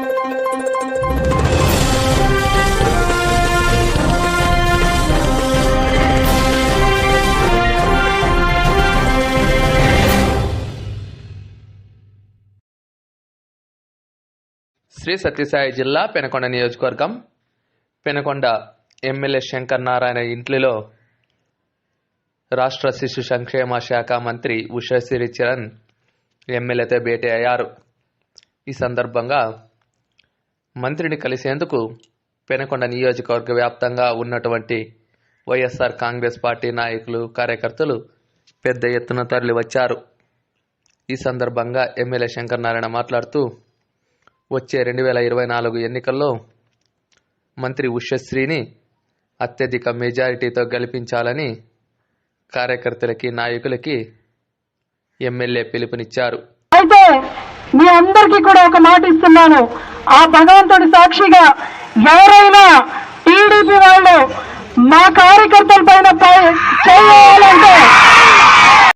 శ్రీ సత్యసాయి జిల్లా పెనకొండ నియోజకవర్గం. పెనకొండ ఎమ్మెల్యే శంకర్ నారాయణ ఇంట్లో రాష్ట్ర శిశు సంక్షేమ శాఖ మంత్రి ఉషశ్రీ చరణ్ ఎమ్మెల్యేతో భేటీ అయ్యారు. ఈ సందర్భంగా మంత్రిని కలిసేందుకు పెనకొండ నియోజకవర్గ వ్యాప్తంగా ఉన్నటువంటి వైఎస్ఆర్ కాంగ్రెస్ పార్టీ నాయకులు కార్యకర్తలు పెద్ద ఎత్తున తరలి వచ్చారు ఈ సందర్భంగా ఎమ్మెల్యే శంకరనారాయణ మాట్లాడుతూ వచ్చే రెండు వేల ఇరవై నాలుగు ఎన్నికల్లో మంత్రి ఉషశ్రీని అత్యధిక మెజారిటీతో గెలిపించాలని కార్యకర్తలకి నాయకులకి ఎమ్మెల్యే పిలుపునిచ్చారు. అయితే మీ అందరికీ కూడా ఒక మాట ఇస్తున్నాను. ఆ భగవంతుడి సాక్షిగా ఎవరైనా టీడీపీ వాళ్ళు మా కార్యకర్తల పైన పై-